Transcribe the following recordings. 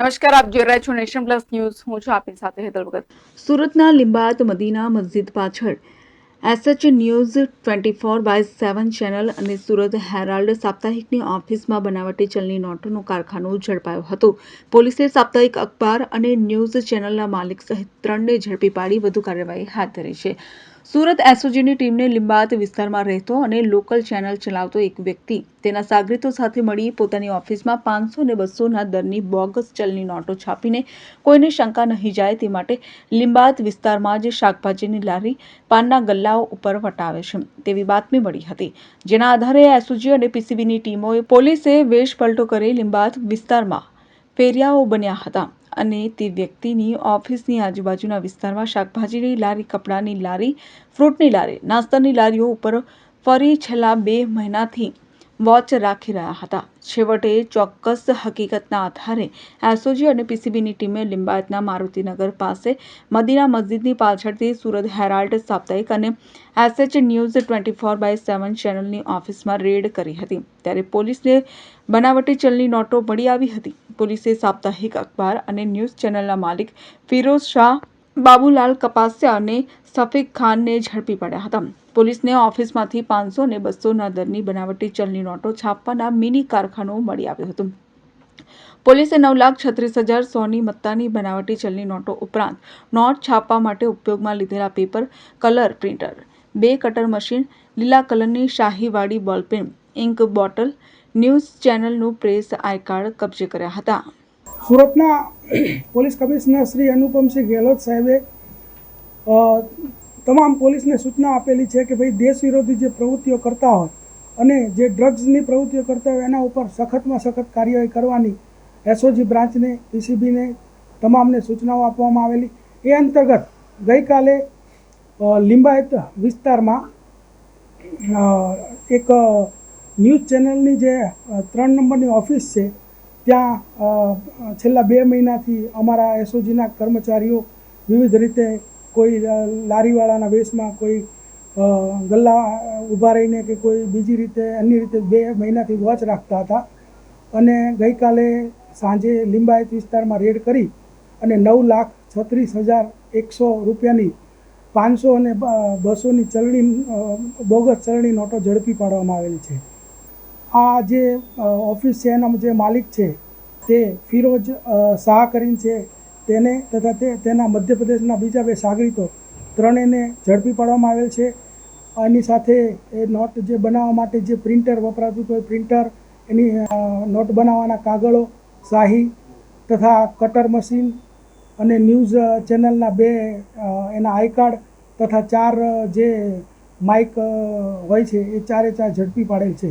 નમસ્કાર, આપ જોઈ રહ્યા છો નેશન પ્લસ ન્યૂઝ. હું છું આપની સાથે હેતલ ભગત. સુરતના લિંબાયત મદીના મસ્જિદ પાછળ SH news twenty four by seven channel અને સુરત હેરાલ્ડ સાપ્તાહિકની ઓફિસમાં બનાવટી ચલણી નોટોનું કારખાનું ઝડપાયું હતું. પોલીસે સાપ્તાહિક અખબાર અને ન્યૂઝ ચેનલના માલિક સહિત ત્રણને ઝડપી પાડી વધુ કાર્યવાહી હાથ ધરી છે. સુરત એસઓજીની ટીમને લિંબાયત વિસ્તારમાં રહેતો અને લોકલ ચેનલ ચલાવતો એક વ્યક્તિ. તેના સાગરીતો સાથે મળી પોતાની ઓફિસમાં પાંચસો અને બસોના દરની બોગસ ચલની નોટો છાપીને કોઈને શંકા નહીં જાય તે માટે લિંબાયત વિસ્તારમાં જ શાકભાજીની લારી પાનના ગલ્લાઓ ઉપર વટાવે છે. તેવી બાતમી મળી હતી. જેના આધારે એસઓજી અને પીસીબીની ટીમોએ પોલીસે વેશ પલટો કરી લિંબાયત વિસ્તારમાં ફેરિયાઓ બન્યા હતા. અને તે વ્યક્તિની ઓફિસની આજુબાજુના વિસ્તારમાં શાકભાજીની લારી, કપડાની લારી, ફ્રૂટની લારી, નાસ્તાની લારીઓ ઉપર ફરી છેલ્લા બે મહિનાથી વોચ રાખી રહ્યા હતા. છેવટે ચોક્કસ હકીકતના આધારે એસઓજી અને પીસીબીની ટીમે લિંબાયતના મારુતિનગર પાસે મદીના મસ્જિદની પાછળથી સુરત હેરાલ્ડ સાપ્તાહિક અને SH news twenty four by seven ચેનલની ઓફિસમાં રેડ કરી હતી. ત્યારે પોલીસને બનાવટી ચલની નોટો મળી આવી હતી. પોલીસે સાપ્તાહિક અખબાર અને ન્યૂઝ ચેનલના માલિક ફિરોઝ શાહ બાબુલાલ કપાસિયા અને સફીક ખાનને ઝડપી પડ્યા હતા. પોલીસને ઓફિસમાંથી પાંચસો અને બસોના દરની બનાવટી ચલની નોટો છાપવાના મિની કારખાનો મળી આવ્યો હતું. પોલીસે નવ લાખ છત્રીસ હજાર સોની મત્તાની બનાવટી ચલની નોટો ઉપરાંત નોટ છાપવા માટે ઉપયોગમાં લીધેલા પેપર, કલર પ્રિન્ટર, બે કટર મશીન, લીલા કલરની શાહીવાળી બોલપેન ઇન્ક બોટલ, ન્યૂઝ ચેનલનું પ્રેસ આઈ કાર્ડ કબજે કર્યા હતા. સુરતના પોલીસ કમિશનર શ્રી અનુપમસિંહ ગેહલોત સાહેબે તમામ પોલીસને સૂચના આપેલી છે કે ભાઈ દેશ વિરોધી જે પ્રવૃત્તિઓ કરતા હોય અને જે ડ્રગ્સની પ્રવૃત્તિઓ કરતા હોય એના ઉપર સખતમાં સખત કાર્યવાહી કરવાની એસઓજી બ્રાન્ચને, પીસીબીને તમામને સૂચનાઓ આપવામાં આવેલી. એ અંતર્ગત ગઈકાલે લિંબાયત વિસ્તારમાં એક ન્યૂઝ ચેનલની જે ત્રણ નંબરની ઓફિસ છે ત્યાં છેલ્લા બે મહિનાથી અમારા એસઓજીના કર્મચારીઓ વિવિધ રીતે કોઈ લારીવાળાના વેશમાં કોઈ ગલ્લા ઊભા રહીને કે કોઈ બીજી રીતે, અન્ય રીતે બે મહિનાથી વોચ રાખતા હતા. અને ગઈકાલે સાંજે લિંબાયત વિસ્તારમાં રેડ કરી અને નવ લાખ છત્રીસ હજાર એકસો રૂપિયાની પાંચસો અને બસોની ચલણી બોગસ ચલણી નોટો ઝડપી પાડવામાં આવેલી છે. આ જે ઓફિસ છે એના જે માલિક છે, તે ફિરોજ શાહ કરીને છે. તેને તથા તે, તેના મધ્યપ્રદેશના બીજા બે સાગરીતો ત્રણેયને ઝડપી પાડવામાં આવેલ છે. એની સાથે એ નોટ જે બનાવવા માટે જે પ્રિન્ટર વપરાતું હતું પ્રિન્ટર એની નોટ બનાવવાના કાગળો, શાહી તથા કટર મશીન અને ન્યૂઝ ચેનલના બે એના આઈ કાર્ડ તથા ચાર જે માઇક હોય છે, એ ચારે ચાર ઝડપી પાડેલ છે.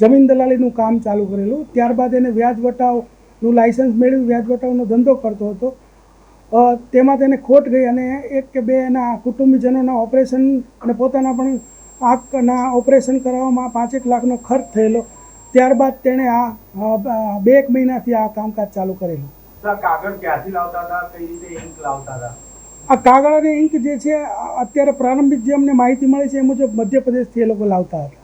જમીન દલાલીનું કામ ચાલુ કરેલું. ત્યારબાદ એને વ્યાજ વટાવનું લાઇસન્સ મેળવી વ્યાજ વટાવનો ધંધો કરતો હતો. તેમાં તેને ખોટ ગઈ અને એક કે બે એના કુટુંબીજનોના ઓપરેશન અને પોતાના પણ આંખના ઓપરેશન કરાવવામાં પાંચેક લાખનો ખર્ચ થયેલો. ત્યારબાદ તેણે આ બે એક મહિનાથી આ કામકાજ ચાલુ કરેલું. કાગળ ક્યાંથી લાવતા હતા? કઈ રીતે ઇંક લાવતા હતા? આ કાગળ અને ઇંક જે છે અત્યારે પ્રારંભિક જે અમને માહિતી મળી છે એ મુજબ મધ્યપ્રદેશથી એ લોકો લાવતા હતા.